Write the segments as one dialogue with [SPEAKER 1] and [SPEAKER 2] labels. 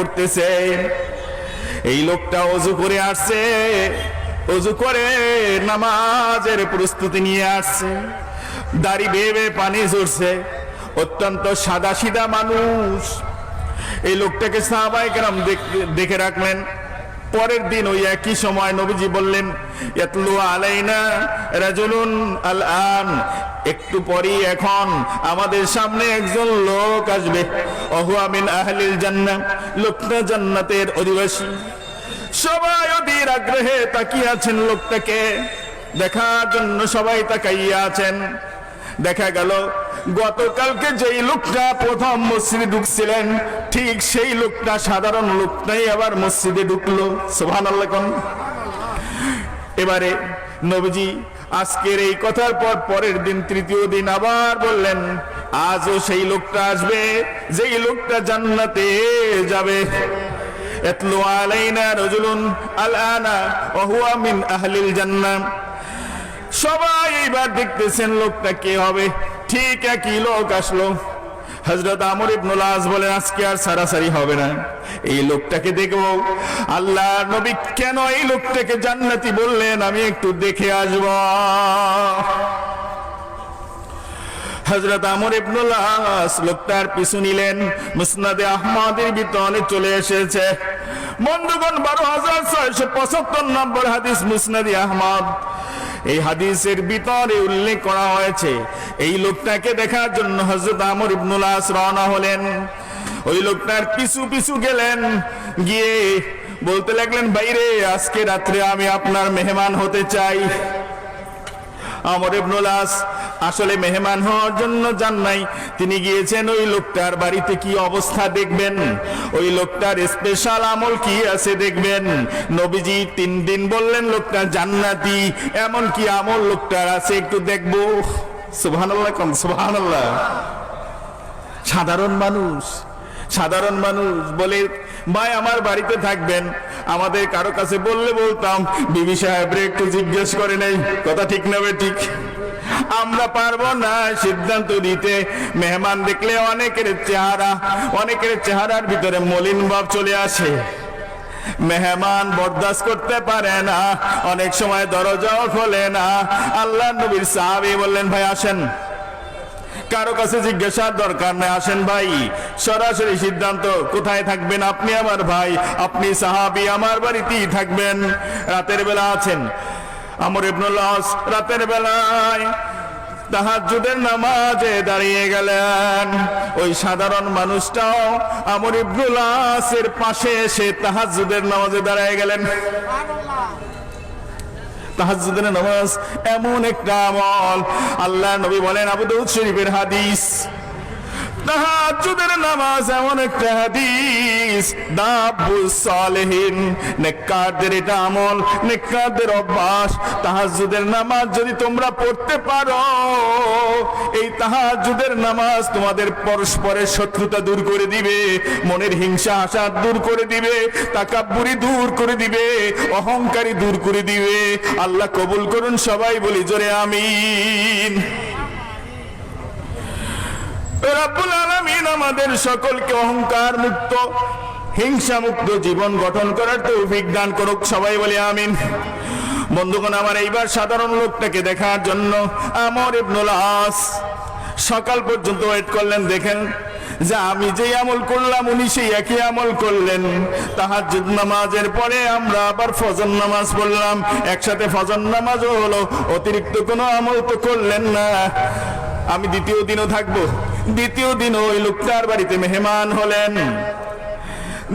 [SPEAKER 1] করতেছে। এই লোকটা অজু করে আসছে, অজু করে নামাজের প্রস্তুতি নিয়ে আসছে। দাড়ি বেয়ে বেয়ে পানি ঝরছে, অত্যন্ত সাদা সিধা মানুষ। এই লোকটাকে সাহাবাই কেরাম দেখে রাখলেন। পরের দিন ওই একই সময় নবীজি বললেন, ইয়াতলু একটু পরই এখন আমাদের সামনে একজন লোক আসবে। অহুয়া মিন আহলিল জান্নাহ, লোকটা জান্নাতের অধিবাসী। সবাই অধীর আগ্রহে তাকিয়ে আছেন লোকটাকে। দেখার জন্য সবাই তাকাইয়া আছেন। দেখা গেল, গতকালকে যেই লোকটা প্রথম মসজিদে ঢুকছিলেন, ঠিক সেই লোকটা, সাধারণ লোকটাই আবার মসজিদে ঢুকলো। সোহান এবারে নবীজি আজকের এই কথার পর পরের দিন, তৃতীয় দিন আবার বললেন, আজও সেই লোকটা আসবে, যেই লোকটা জান্নাতে যাবে। এতলো আলাইনা রজুলুন আলানা ওহুয়া মিন আহলিল জান্নাহ। সবাই এইবার দেখতেছেন লোকটা কে হবে। ঠিক একই লোক আসলো। হজরত আমর ইবনুল আজ বলেন আজকে আর সারাসারি হবে না। এই লোকটাকে দেখব। আল্লাহ নবী কেন এই লোকটাকে জান্নাতি বললেন? আমি একটু দেখে আসব। হজরত আমর ইবনুল আস লোকটার পিছু নিলেন। মুসনাদে আহমদের বিতনে চলে এসেছে। বন্ধুগণ, বারো হাজার ছয়শো পঁচাত্তর নম্বর হাদিস মুসনাদি আহমদ। এই হাদিসের ভিতরে উল্লেখ করা হয়েছে, এই লোকটাকে দেখার জন্য হজরত আমর ইবনুল আস রওনা হলেন। ওই লোকটার পিছু পিছু গেলেন, গিয়ে বলতে লাগলেন, বাইরে, আজকে রাত্রে আমি আপনার মেহমান হতে চাই। আমর ইবনুল আস আসলে মেহমান হওয়ার জন্য যান নাই। তিনি গিয়েছেন ওই লোকটার বাড়িতে কি অবস্থা দেখবেন? ওই লোকটার স্পেশাল আমল কি আছে দেখবেন? নবীজি তিন দিন বললেন, লোকটা জান্নাতি, এমন কি আমল লোকটার আছে একটু দেখব? সুবহানাল্লাহ কোন, সুবহানাল্লাহ। সাধারণ মানুষ সাধারণ মানুষ বলে, ভাই, আমার বাড়িতে থাকবেন। আমাদের কারও কাছে বললে বলতাম। বিবি সাহেবরে একটু জিজ্ঞেস করে নেই। কথা ঠিক নেবে ঠিক? আমরা পারব না সিদ্ধান্ত দিতে মেহমান দেখলে অনেকের চেহারা, অনেকের চেহারার ভিতরে মলিন ভাব চলে আসে। মেহমান বরদাস্ত করতে পারে না, অনেক সময় দরজাও খোলে না। আল্লাহ নবীর সাহাবি বললেন, ভাই, আসেন। কারও কাছে জিজ্ঞাসার দরকার নেই, আসেন ভাই। সরাসরি সিদ্ধান্ত, কোথায় থাকবেন আপনি আমার ভাই? আপনি সাহাবি, আমার বাড়িতেই থাকবেন। রাতের বেলা আছেন। আমর ইবনুল্লাহ রাতের বেলায় তাহাজ্জুদের নামাজে দাঁড়িয়ে গেলেন। ওই সাধারণ মানুষটাও আমর ইবনুল্লাহের পাশে এসে তাহাজ্জুদের নামাজে দাঁড়িয়ে গেলেন। তাহাজ্জুদের নামাজ এমন একটা আমল। আল্লাহ নবী বলেন, আবু দাউদ শরীফের হাদিস তাহাজ্জুদের নামাজ এমন একটা হাদিস। দাবুস সালেহিন, নেককারদের এটা আমল, নেককারদের অভ্যাস। তাহাজ্জুদের নামাজ যদি তোমরা পড়তে পারো, এই তাহাজ্জুদের নামাজ তোমাদের পরস্পরের শত্রুতা দূর করে দিবে, মনের হিংসা, আশা দূর করে দিবে, তাকাব্বুরি দূর করে দিবে, অহংকারী দূর করে দিবে। আল্লাহ কবুল করুন সবাই, বলি জোরে আমিন। রাব্বুল আলামিন আমাদের সকলকে অহংকার মুক্ত, হিংসা মুক্ত জীবন গঠন করার তৌফিক দান করুক, সবাই বলে আমিন। বন্ধুগণ, আমার এইবার সাধারণ লোকটাকে দেখার জন্য আমর ইবনুল আস। সকাল পর্যন্ত ওয়েট করলেন, দেখেন যে আমি যে আমল করলাম, উনি সেই একই আমল করলেন। তাহাজ্জুদ নামাজের পরে আমরা আবার ফজর নামাজ পড়লাম। একসাথে ফজর নামাজও হলো, অতিরিক্ত কোনো আমল তো করলেন না। আমি দ্বিতীয় দিনও থাকব। দ্বিতীয় দিন ওই লোকটার বাড়িতে মেহমান হলেন।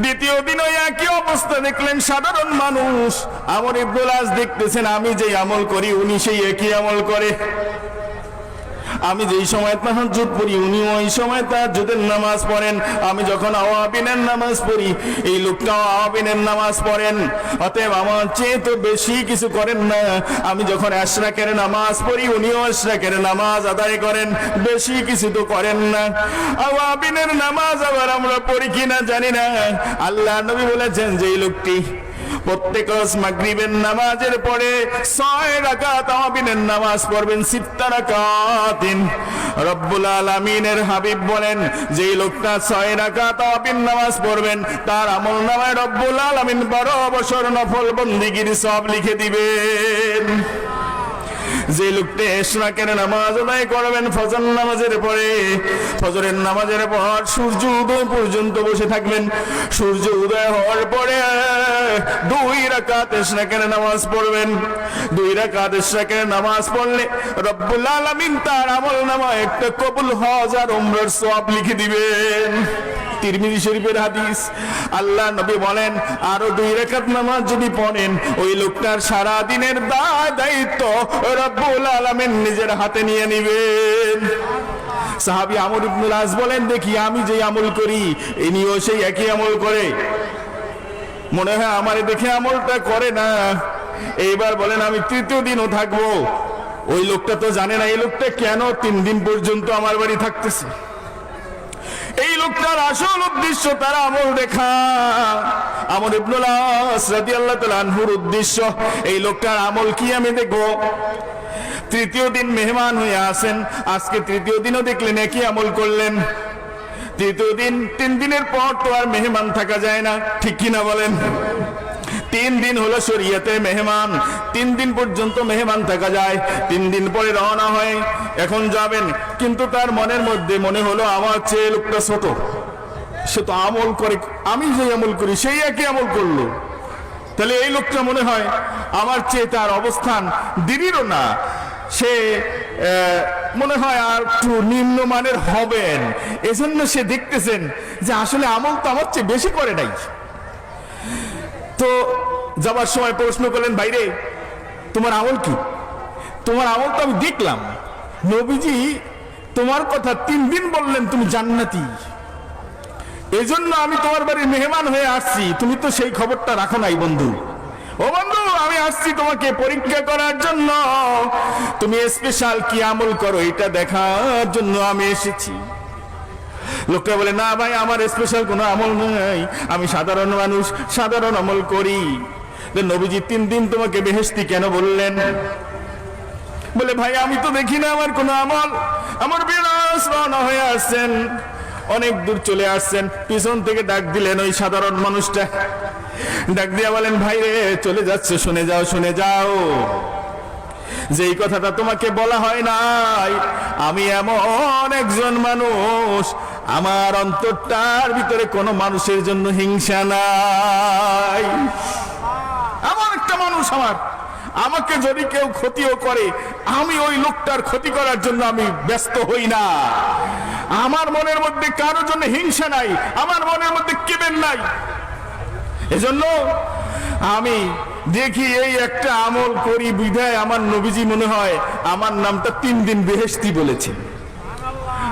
[SPEAKER 1] দ্বিতীয় দিন ওই একই অবস্থা দেখলেন সাধারণ মানুষ। আমর ইবনুল আজ দেখতেছেন, আমি যে আমল করি, উনি সেই একই আমল করে। আমি যেই সময় তাহাজ্জুদ পড়ি উনি ওই সময় তাহাজ্জুদের নামাজ পড়েন। আমি যখন আওয়াবিনের নামাজ পড়ি, এই লোকটাও আওয়াবিনের নামাজ পড়েন। অতএব আমার চেয়ে তো বেশি কিছু করেন না। আমি যখন আশরাকের নামাজ পড়ি, উনিও আশরাকের নামাজ আদায় করেন। বেশি কিছু তো করেন না। আওয়াবিনের নামাজ আবার আমরা পড়ি কিনা জানি না। আল্লাহ নবী বলেছেন যে লোকটি প্রত্যেক মাগরিবের নামাজের পরে ছয় রাকাত আমিনের নামাজ পড়বেন, সিত্তা রাকাতিন রব্বুল আলামিনের হাবিব বলেন, যেই লোকটা ছয় রাকাত আমিন নামাজ পড়বেন, তার আমল নামায় রব্বুল আলামিন বড় বছর নফল বন্দিগির সব লিখে দিবেন। যে লোকটা এশরাকের নামাজ আদায় করবেন ফজর নামাজের পরে, ফজরের নামাজের পর সূর্য উদয় পর্যন্ত বসে থাকবেন। সূর্য উদয় হওয়ার পরে দুই রাকাত এশরাকের নামাজ পড়বেন। দুই রাকাত এশরাকের নামাজ পড়লে রব্বুল আলামিন তার আমল নামা একটা কবুল হজ আর উমরার সওয়াব লিখে দিবেন। তিরমিজি শরীফের হাদিস, আল্লাহ নবী বলেন, আরও দুই রেখাত নামাজ যদি পড়েন, ওই লোকটার সারা দিনের দায় দায়িত্ব রব্বুল আলামিন নিজের হাতে নিয়ে নিবেন সাহাবী আমর ইবনুল আস বলেন, দেখি, আমি যে আমল করি, ইনিও সেই একই আমল করে। মনে হয় আমারে দেখে আমলটা করে না। এইবার বলেন, আমি তৃতীয় দিনও থাকব। ওই লোকটা তো জানে না, এই লোকটা কেন তিন দিন পর্যন্ত আমার বাড়ি থাকতেছে? এই লোকটার আসল উদ্দেশ্য তার আমল দেখা। আমল ইবনুল আস রাদিয়াল্লাহু আনহুর উদ্দেশ্য, এই লোকটার আমল কি আমি দেখব? তৃতীয় দিন মেহমান হয়ে আসেন। আজকে তৃতীয় দিনও দেখলেন একই আমল করলেন। তৃতীয় দিন, তিন দিনের পর তো আর মেহমান থাকা যায় না। ঠিক কিনা বলেন? তিন দিন হলো শরীয়তে মেহমান। তিন দিন পর্যন্ত মেহমান থাকা যায়। তিন দিন পরে রওনা হয়। এখন যাবেন, কিন্তু তার মনের মধ্যে মনে হলো, আমার চেয়ে লোকটা ছোট। সে তো আমল করে। আমি যে আমল করি, সেই একই আমল করল। তাহলে এই লোকটা মনে হয়, আমার চেয়ে তার অবস্থান দৃঢ় না। সে মনে হয় আর একটু নিম্নমানের হবেন। এজন্য সে দেখতেছেন যে আসলে আমল তো আমার চেয়ে বেশি করে নাই। তো যাবার সময় প্রশ্ন করলেন বাইরে তোমার আমল কি? তোমার আমল তো আমি দেখলাম। নবীজি তোমার কথা তিন দিন বললেন, তুমি জান্নাতি। এজন্য আমি তোমার বাড়ির মেহমান হয়ে আসছি। তুমি তো সেই খবরটা রাখো নাই, বন্ধু। ও বন্ধু, আমি আসছি তোমাকে পরীক্ষা করার জন্য। তুমি স্পেশাল কি আমল করো এটা দেখার জন্য আমি এসেছি। লোকটা বলে, না ভাই, আমার স্পেশাল কোনো আমল নাই। আমি সাধারণ মানুষ, সাধারণ আমল করি। নবীজি তিন দিন তোমাকে বেহেস্তি কেন বললেন? বলে, ভাই, আমি তো দেখি না আমার কোনো আমল। আমার বিরাস রওনা হয়ে আসছেন। অনেক দূর চলে আসছেন। পিছন থেকে ডাক দিলেন ওই সাধারণ মানুষটা। ডাক দিয়া বলেন ভাই রে চলে যাচ্ছে, শুনে যাও শুনে যাও। যেই কথাটা তোমাকে বলা হয় নাই, আমি এমন একজন মানুষ, আমার অন্তরটার ভিতরে কোনো মানুষের জন্য হিংসা নাই। এমন একটা মানুষ আমার, আমাকে যদি কেউ ক্ষতিও করে, আমি ওই লোকটার ক্ষতি করার জন্য আমি ব্যস্ত হই না। আমার মনের মধ্যে কারোর জন্য হিংসা নাই, আমার মনের মধ্যে কেবেন নাই। এজন্য আমি দেখি এই একটা আমল করি বিধায় আমার নবীজি মনে হয় আমার নামটা তিন দিন বেহেস্তি বলেছে।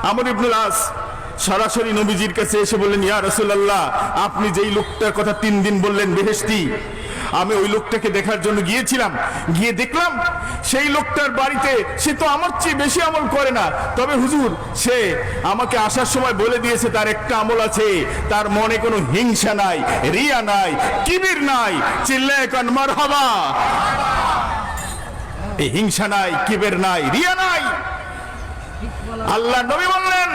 [SPEAKER 1] আমর ইবনুল আস সরাসরি নবীজির কাছে এসে বললেন, ইয়া রাসূলুল্লাহ, আপনি যেই লোকটার কথা তিন দিন বললেন বেহেস্তি আমি ওই লোকটাকে দেখার জন্য গিয়েছিলাম। গিয়ে দেখলাম, সেই লোকটার বাড়িতে সে তো আমার চেয়ে বেশি আমল করে না। তবে হুজুর, সে আমাকে আসার সময় বলে দিয়েছে, তার একটা আমল আছে। তার মনে কোনো হিংসা নাই, রিয়া নাই, কিবির নাই। চিল্লে এখন মারহাবা। এই হিংসা নাই, কিবের নাই, রিয়া নাই। আল্লাহ নবী বললেন,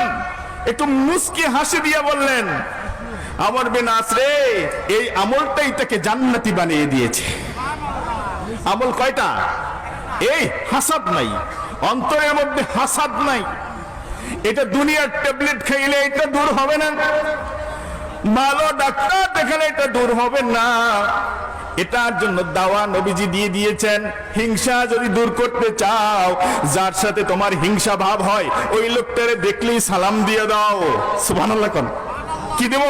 [SPEAKER 1] একটু মুস্কি হাসি দিয়ে বললেন আমর বিন আসরে, এই আমলটাই তাকে জান্নাতি বানিয়ে দিয়েছে। আমল কয়টা? এই হাসাদ নাই, অন্তরের মধ্যে হাসাদ নাই। এটা দুনিয়ার ট্যাবলেট খাইলে এটা দূর হবে না। ভালো ডাক্তার দেখালে এটা দূর হবে না। এটার জন্য দাওয়া নবীজি দিয়ে দিয়েছেন, হিংসা যদি দূর করতে চাও, যার সাথে তোমার হিংসা ভাব হয়, ওই লোকটারে দেখলেই সালাম দিয়ে দাও। সুবহানাল্লাহ কি দেব?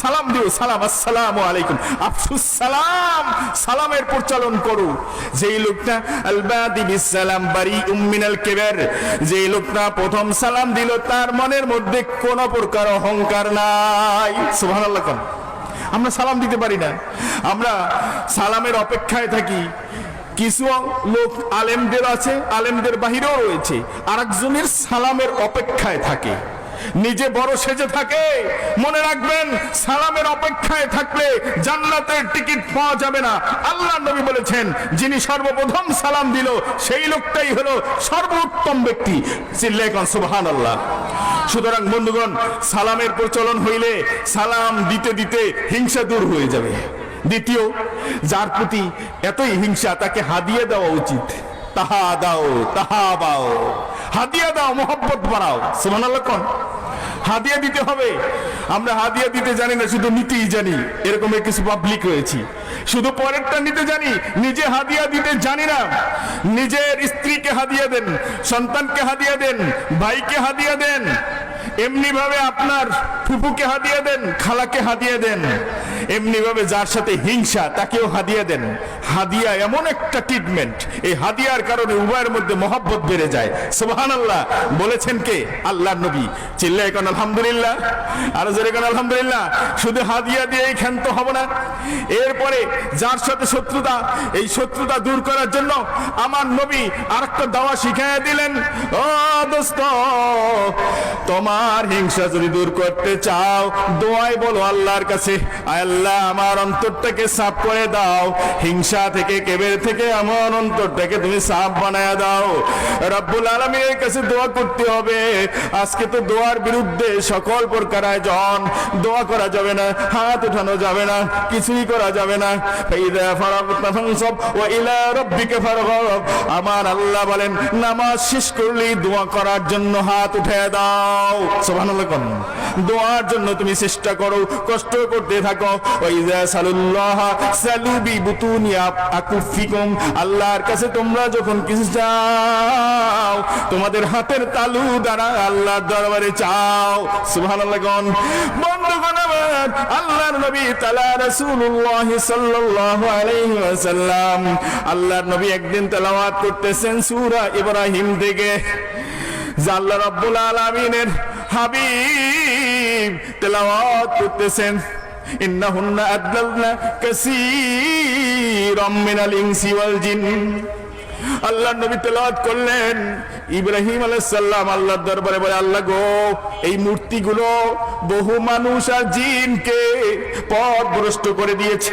[SPEAKER 1] সালাম দিও, সালাম, আসসালামু আলাইকুম। আফসুস সালাম, সালামের প্রচলন করো। যেই লোকটা আলবাদি বিসালাম বারি উম্মিনাল কেবের। যেই লোকটা প্রথম সালাম দিল, তার মনের মধ্যে কোনো প্রকার অহংকার নাই। সুবহানাল্লাহ আমরা সালাম দিতে পারি না। আমরা সালামের অপেক্ষায় থাকি। কিছু লোক আলেমদের আছে, আলেমদের বাহিরেও রয়েছে। আরেকজনের সালামের অপেক্ষায় থাকে। নিজে বড় সেজে থাকে। মনে রাখবেন, সালামের অপেক্ষায় থাকলে জান্নাতের টিকিট পাওয়া যাবে না। আল্লাহ নবী বলেছেন, যিনি সর্বপ্রথম সালাম দিল, সেই লোকটাই হলো সর্বোত্তম ব্যক্তি। চিল্লাইকন সুবহান আল্লাহ সুতরাং বন্ধুগণ, সালামের প্রচলন হইলে সালাম দিতে দিতে হিংসা দূর হয়ে যাবে। দ্বিতীয়, যার প্রতি এতই হিংসা তাকে হাদিয়ে দেওয়া উচিত। তাহা দাও, তাহা বাও। হাদিয়া দাও, মোহব্বত বাড়াও। সুমান কোন। হাদিয়া দিতে হবে। আমরা হাদিয়া দিতে জানি না, শুধু নিতেই জানি। এরকম কিছু পাবলিক রয়েছি। শুধু পরেরটা নিতে জানি, নিজে হাদিয়া দিতে জানি না। নিজের স্ত্রীকে হাদিয়া দেন, সন্তানকে হাদিয়া দেন, ভাইকে হাদিয়া দেন। এমনি ভাবে আপনার ফুপুকে হাদিয়া দেন, খালাকে হাদিয়া দেন। এমনি ভাবে যার সাথে হিংসা, তাকেও হাদিয়া দেন। হাদিয়া এমন একটা ট্রিটমেন্ট এই হাদিয়ার কারণে উভয়ের মধ্যে মহব্বত বেড়ে যায়। সুবহান আল্লাহ বলেছেন কে? আল্লাহ নবী। চিল্লা এখন আলহামদুলিল্লাহ, আর জোরে এখন আলহামদুলিল্লাহ, শুধু হাদিয়া দিয়েই ক্ষান্ত হব না। এরপরে যার সাথে শত্রুতা, এই শত্রুতা দূর করার জন্য আমার নবী আরেকটা দাওয়া শিখাইয়া দিলেন। ও দোস্ত, তোমার হিংসা যদি দূর করতে চাও, দোয়াই বলো আল্লাহর কাছে। আয় আল্লাহ, আমার অন্তরটাকে সাফ করে দাও। হিংসা থেকে, কেবের থেকে আমার অন্তরটাকে তুমি সাফ বানায় দাও। রব্বুল আলমীর কাছে দোয়া করতে হবে। আজকে তো দোয়ার বিরুদ্ধে সকল প্রকার আয়োজন। দোয়া করা যাবে না, হাত উঠানো যাবে না, কিছুই করা যাবে না। আমার আল্লাহ বলেন, নামাজ শেষ করলেই দোয়া করার জন্য হাত উঠায় দাও। দোয়ার জন্য তুমি চেষ্টা করো, কষ্ট করতে থাকো। আল্লাহর কাছে তোমরা যখন কিছু চাও, তোমাদের হাতের তালু দ্বারা আল্লাহর দরবারে চাও। সুবহানাল্লাহ আল্লাহর নবী একদিন তেলাওয়াত করতেছেন সূরা ইব্রাহিম থেকে। আল্লাহ রাব্বুল আলামিনের হাবিব তেলাওয়াত করতেছেন। নবী তেলাওয়াত করলেন, ইব্রাহিম আলাইহিস সালাম আল্লাহর দরবারে বলে, আল্লাহ গো, এই মূর্তিগুলো বহু মানুষ আর জিনকে পথ ভ্রষ্ট করে দিয়েছে।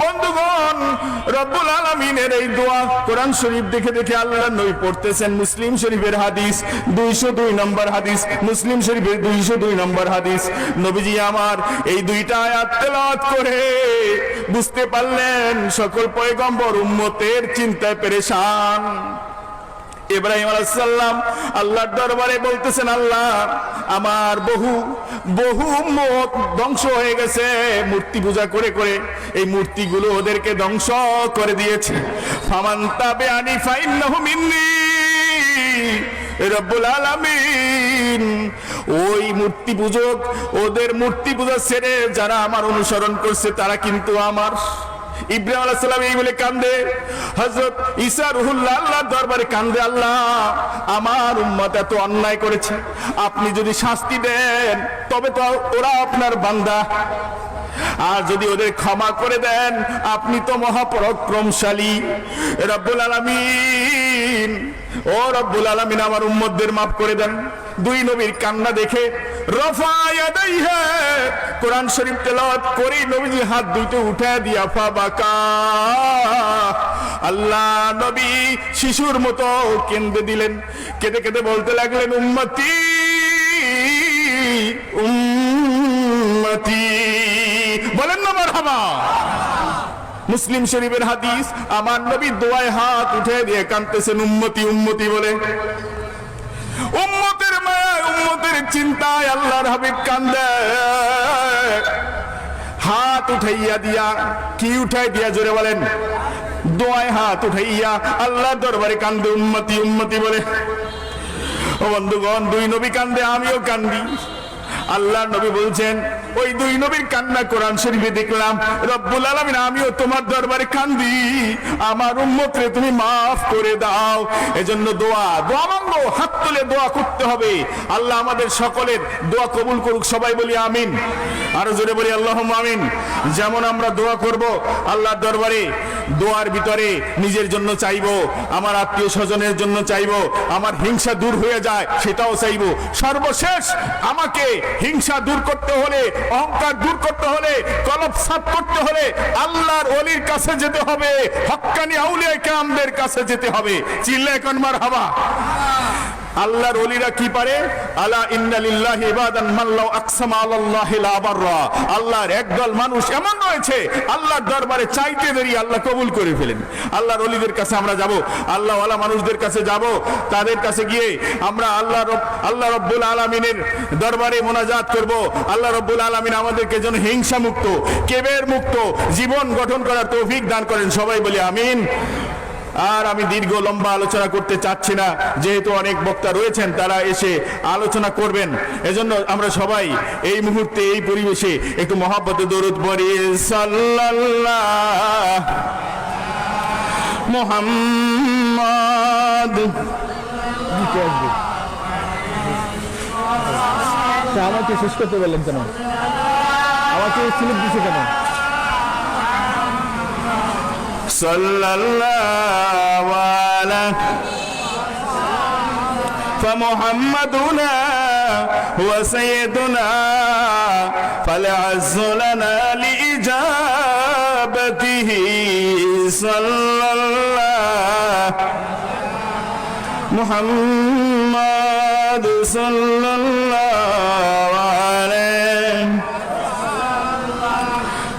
[SPEAKER 1] বন্ধুগণ, রব্বুল আলমিনের এই দোয়া কোরআন শরীফ দেখে দেখে আল্লাহ নই পড়তেছেন মুসলিম শরীফের হাদিস, দুইশো দুই নম্বর হাদিস, মুসলিম শরীফের দুইশো দুই নম্বর হাদিস। নবীজি আমার এই দুইটা আয়াত করে বুঝতে পারলেন, সকল পয়গম্বর উম্মতের চিন্তায় পেরেশান। ইব্রাহিম আলাইসাল্লাম আল্লাহর দরবারে বলতেছেন, আল্লাহ, আমার বহু বহু মত ধ্বংস হয়ে গেছে। মূর্তি পূজা করে করে এই মূর্তিগুলো ওদেরকে ধ্বংস করে দিয়েছে। ফামান তাবে আনি ফাইন্নাহু মিন্নি। রব্বুল আলামিন, ওই মূর্তি পূজক, ওদের মূর্তি পূজা ছেড়ে যারা আমার অনুসরণ করছে, তারা কিন্তু আমার ইব্রাহিম আলাইহিস সালাম এই বলে কান্দে, হযরত ঈসা রুহুল্লাহ আল্লাহর দরবারে কান্দে, আল্লাহ, আমার উম্মত এত অন্যায় করেছে, আপনি যদি শাস্তি দেন, তবে তো ওরা আপনার বান্দা। আর যদি ওদের ক্ষমা করে দেন, আপনি তো মহাপরাক্রমশালী। রব্বুল আলামিন, ও রব্বুল আলামিন, আমার উম্মতদের মাফ করে দেন। দুই নবীর কান্না দেখে, রফা ইয়াদাইহা কোরআন শরীফ তেলাওয়াত করে নবীজি হাত দুইটো উঠা দিয়া, ফাবাকা। আল্লাহ নবী শিশুর মতো কেঁদে দিলেন। কেঁদে কেঁদে বলতে লাগলেন, উম্মতি উম্মতি। বলেন না মারহাবা। মুসলিম শরীফের হাদিস, আমার নবী দোয়ায় হাত উঠে দিয়ে কাঁদতেছেন, উম্মতি উম্মতি বলে। উম্মতের মায়া, উম্মতের চিন্তায় আল্লাহর হাবিব কান্দে হাত উঠাইয়া দিয়া, কি উঠাই দিয়া জোরে বলেন? দোয়ায় হাত উঠাইয়া আল্লাহর দরবারে কান্দে, উম্মতি উম্মতি বলে। ও বন্ধুগণ, দুই নবী কান্দে, আমিও কান্দি। আল্লাহ নবী বলছেন, ওই দুই নবীর কান্না কোরআন শরীফে দেখলাম। রব্বুল আলামিন, আমিও তোমার দরবারে কান্দি। আমার উম্মতরে তুমি মাফ করে দাও। এজন্য দোয়া দোয়া মাঙ্গো হাত তুলে দোয়া করতে হবে। আল্লাহ আমাদের সকলের দোয়া কবুল করুক, সবাই বলি আমিন। আরও জোরে বলি আল্লাহ আমিন। যেমন আমরা দোয়া করব, আল্লাহর দরবারে দোয়ার ভিতরে নিজের জন্য চাইব, আমার আত্মীয় স্বজনের জন্য চাইব, আমার হিংসা দূর হয়ে যায়, সেটাও চাইব। সর্বশেষ আমাকে হিংসা দূর করতে হলে, অহংকার দূর করতে হলে, কলপ সাফ করতে হলে আল্লাহর অলির কাছে যেতে হবে, হক্কানি আউলিয়া কেরামদের কাছে যেতে হবে। চিল্লা এখন মার হাবা আল্লাহর ওলিরা কি পারে? আলা ইন্নালিল্লাহি ইবাদান মাল্লাউ আকসামা আলাল্লাহি লা বাররা। আল্লাহর একদল মানুষ এমন রয়েছে, আল্লাহর দরবারে চাইতে দেরি আল্লাহ কবুল করে ফেলেন। আল্লাহর ওলিদের কাছে আমরা যাব আল্লাহ ওয়ালা মানুষদের কাছে যাব, তাদের কাছে গিয়ে আমরা আল্লাহ আল্লাহ রব্বুল আলামিনের দরবারে মোনাজাত করব। আল্লাহ রব্বুল আলামিন আমাদেরকে যেন হিংসা মুক্ত কেবের মুক্ত জীবন গঠন করার তৌফিক দান করেন। সবাই বলি আমিন। আর আমি দীর্ঘ লম্বা আলোচনা করতে চাচ্ছি না। যেহেতু অনেক বক্তা রয়েছেন, তারা এসে আলোচনা করবেন। এজন্য আমরা সবাই এই মুহূর্তে, এই পরিবেশে একটু মহাব্বতে দরুদ
[SPEAKER 2] তা আমাকে শেষ করতে বললেন কেন? আমাকে স্লিপ দিছে কেন?
[SPEAKER 1] صلى الله على فمحمدنا هو سيدنا فالعز لنا لإجابته صلى الله محمد صلى الله عليه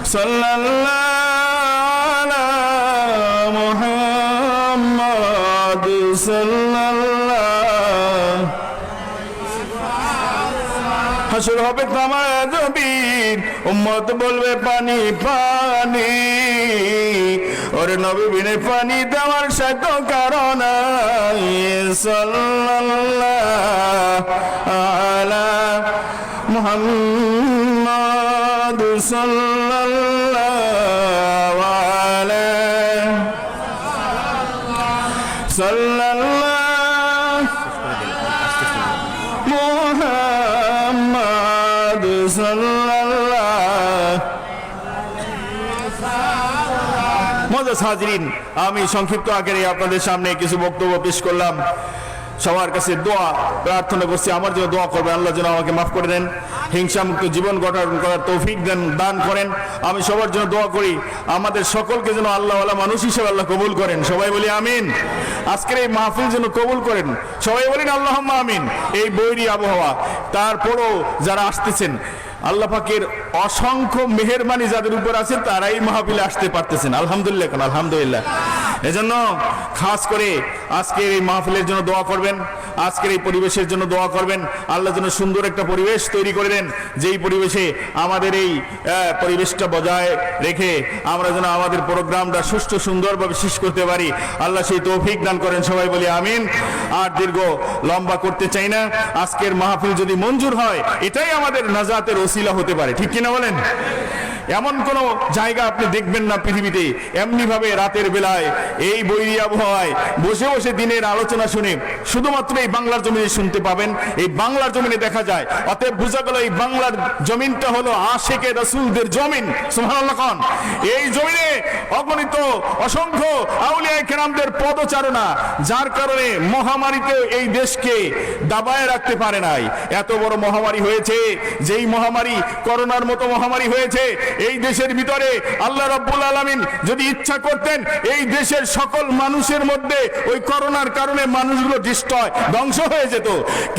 [SPEAKER 1] صلى الله হাসর হবে তামায়া জবির উম্মত বলবে পানি পানি। ওরে নবী বিনে পানি দেওয়ার সাধ্য কারণ আলা মুহাম্মদ সাল্লাল্লাহু আলাইহি হাজরিন, আমি সংক্ষিপ্ত আকারে আপনাদের সামনে কিছু বক্তব্য পেশ করলাম। সবার কাছে দোয়া, প্রার্থনা করছি, আমার জন্য দোয়া করবেন, আল্লাহ যেন আমাকে মাফ করে দেন, হিংসামুক্ত জীবন গঠন করার তৌফিক দেন, দান করেন। আমি সবার জন্য দোয়া করি, আমাদের সকলকে যেন আল্লাহওয়ালা মানুষ হিসেবে আল্লাহ কবুল করেন। সবাই বলি আমিন। আজকের এই মাহফিল যেন কবুল করেন। সবাই বলেন আল্লাহ আমিন। এই বৈরী আবহাওয়া। তারপরও যারা আসতেছেন আল্লাহ পাকের অসংখ্য মেহরবানি যাদের উপর আছে তারাই মাহফিলে আসতে পারতেছেন। আলহামদুলিল্লাহ আলহামদুলিল্লাহ। এজন্য খাস করে আজকের এই মাহফিলের জন্য দোয়া করবেন, আজকের এই পরিবেশের জন্য দোয়া করবেন। আল্লাহ যেন সুন্দর একটা পরিবেশ তৈরি করে দেন, যেই পরিবেশে আমাদের এই পরিবেশটা বজায় রেখে আমরা যেন আমাদের প্রোগ্রামটা সুষ্ঠু সুন্দরভাবে শেষ করতে পারি। আল্লাহ সেই তৌফিক দান করেন, সবাই বলি আমিন। আর দীর্ঘ লম্বা করতে চাই না, আজকের মাহফিল যদি মঞ্জুর হয়, এটাই আমাদের নাজাতের ওসিলা হতে পারে। ঠিক কিনা বলেন? এমন কোন জায়গা আপনি দেখবেন না পৃথিবীতে এমনি ভাবে রাতের বেলায় এই বৈরী আবহাওয়ায় বসে বসে দিনের আলোচনা শুনে শুধুমাত্র এই বাংলার জমিনে শুনতে পাবেন। এই বাংলার জমিনে দেখা যায়, অতএব বোঝা গেল এই বাংলার জমিনটা হলো আশেকে রসুলদের জমিন। সুবহানাল্লাহ খান এই জমিনে অগণিত, অসংখ্য আউলিয়া কেরামদের পদচারণা, যার কারণে মহামারীতে এই দেশকে দাবায় রাখতে পারে নাই। এত বড় মহামারী হয়েছে, যেই মহামারী করোনার মতো মহামারী হয়েছে, এই দেশের ভিতরে আল্লাহ রব্বুল আলমিন যদি ইচ্ছা করতেন, এই দেশের সকল মানুষের মধ্যে ওই করোনার কারণে মানুষগুলো ডিস্ট্রয় ধ্বংস হয়ে যেত।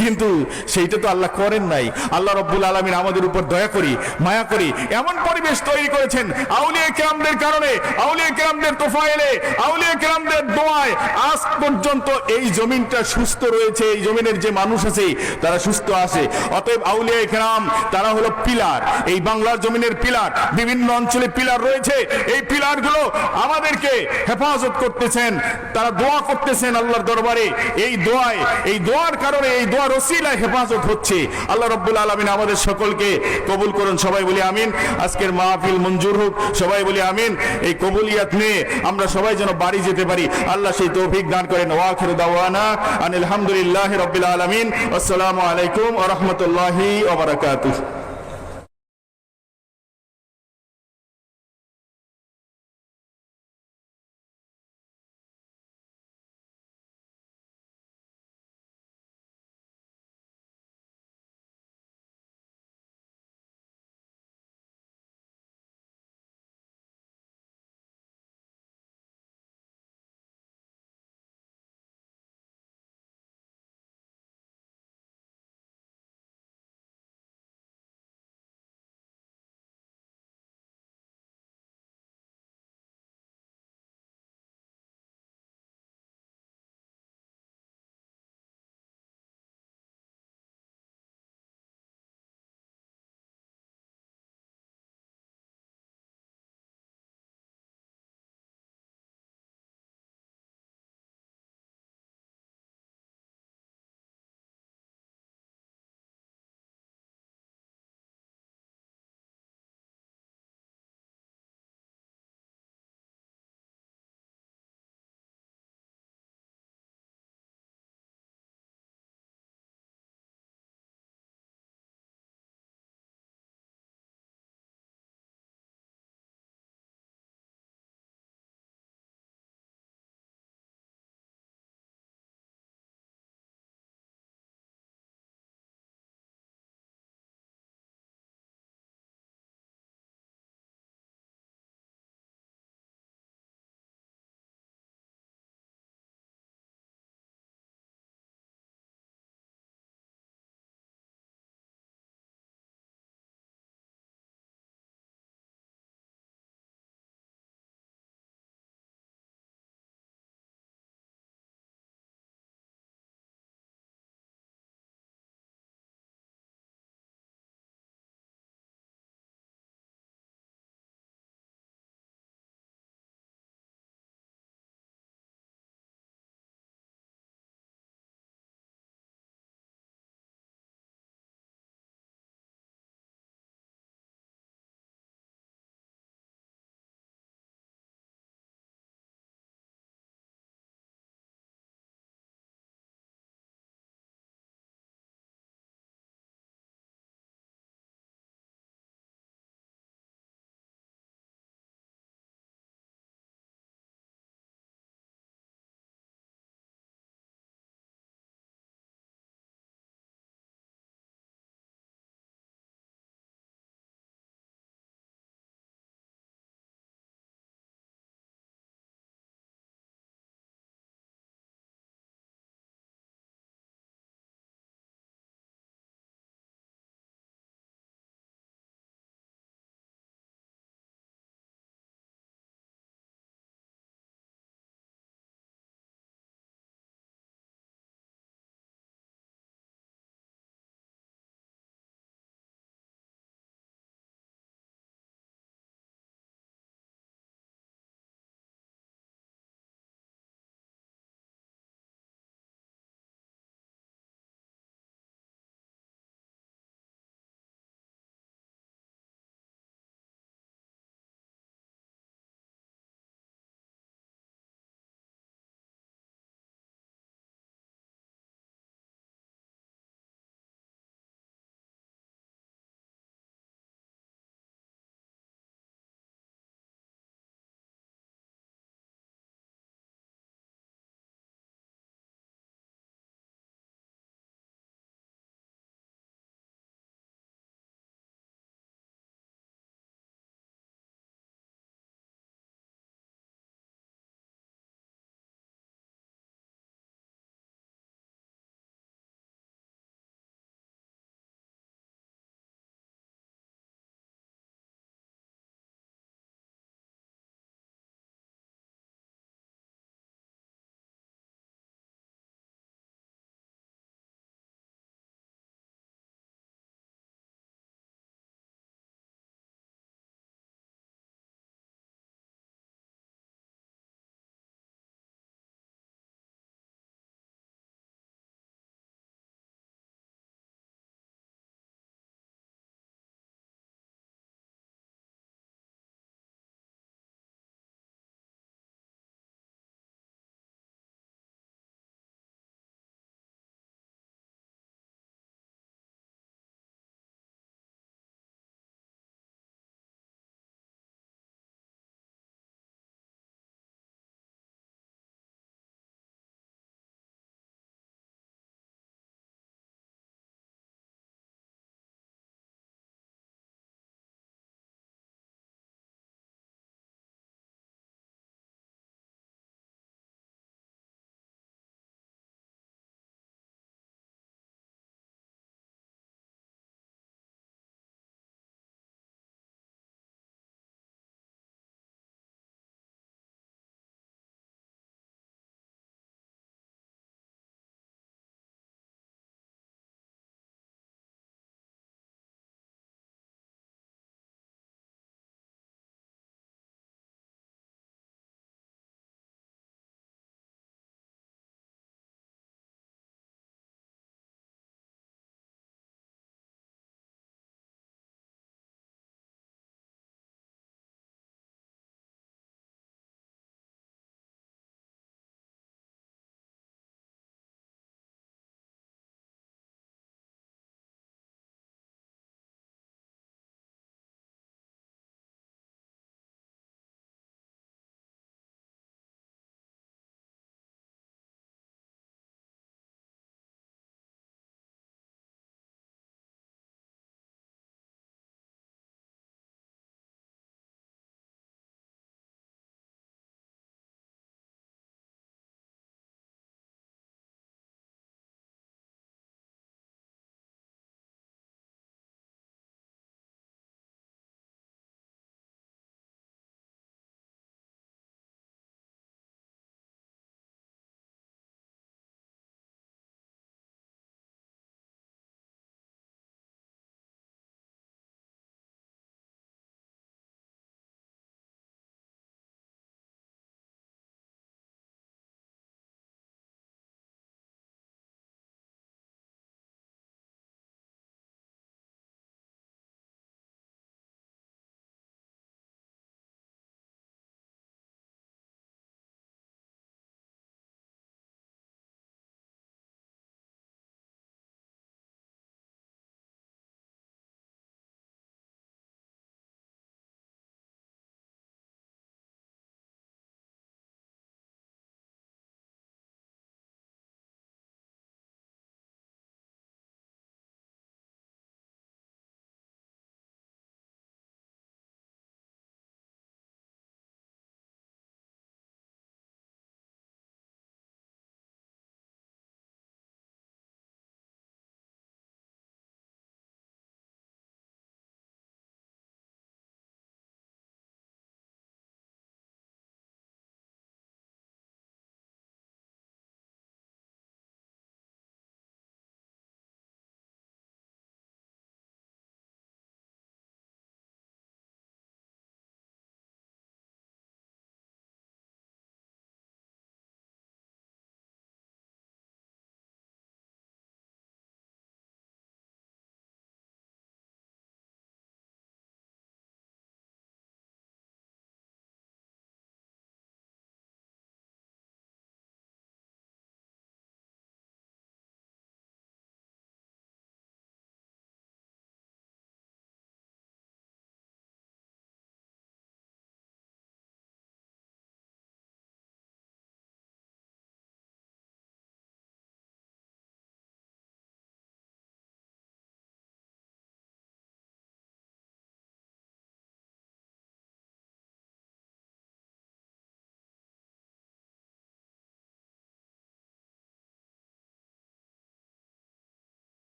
[SPEAKER 1] কিন্তু সেইটা তো আল্লাহ করেন নাই। আল্লাহ রব্বুল আলমিন আমাদের উপর দয়া করি, মায়া করি, এমন পরিবেশ তৈরি করেছেন। আউলিয়া কেরামদের কারণে, আউলিয়া কেরামদের তোফায়েলে, আউলিয়া কেরামদের দোয়ায় আজ পর্যন্ত এই জমিনটা সুস্থ রয়েছে, এই জমিনের যে মানুষ আছে, তারা সুস্থ আছে। অতএব আউলিয়া কেরাম, তারা হলো পিলার। এই বাংলার জমিনের পিলার, বিভিন্ন অঞ্চলে পিলার রয়েছে। এই পিলারগুলো আমাদেরকে হেফাজত করতেছেন, তারা দোয়া করতেছেন আল্লাহর দরবারে। এই দোয়ায়, এই দোয়ার কারণে, এই দোয়ার ওসিলায় হেফাজত হচ্ছে। আল্লাহ রব্বুল আলমিন আমাদের সকলকে কবুল করুন, সবাই বলি আমিন। আজকের মাহফিল মঞ্জুর হোক, সবাই বলি আমিন। এই কবুলিয়াত নিয়ে আমরা সবাই যেন বাড়ি যেতে পারি। আল্লাহ সেই তৌফিক দান করেন। ওয়াখির দাওয়ানা আনিল হামদুলিল্লাহ রব্বিল আলমিন। আসসালামু আলাইকুম ওয়া রাহমাতুল্লাহি ওয়া বারাকাতুহু।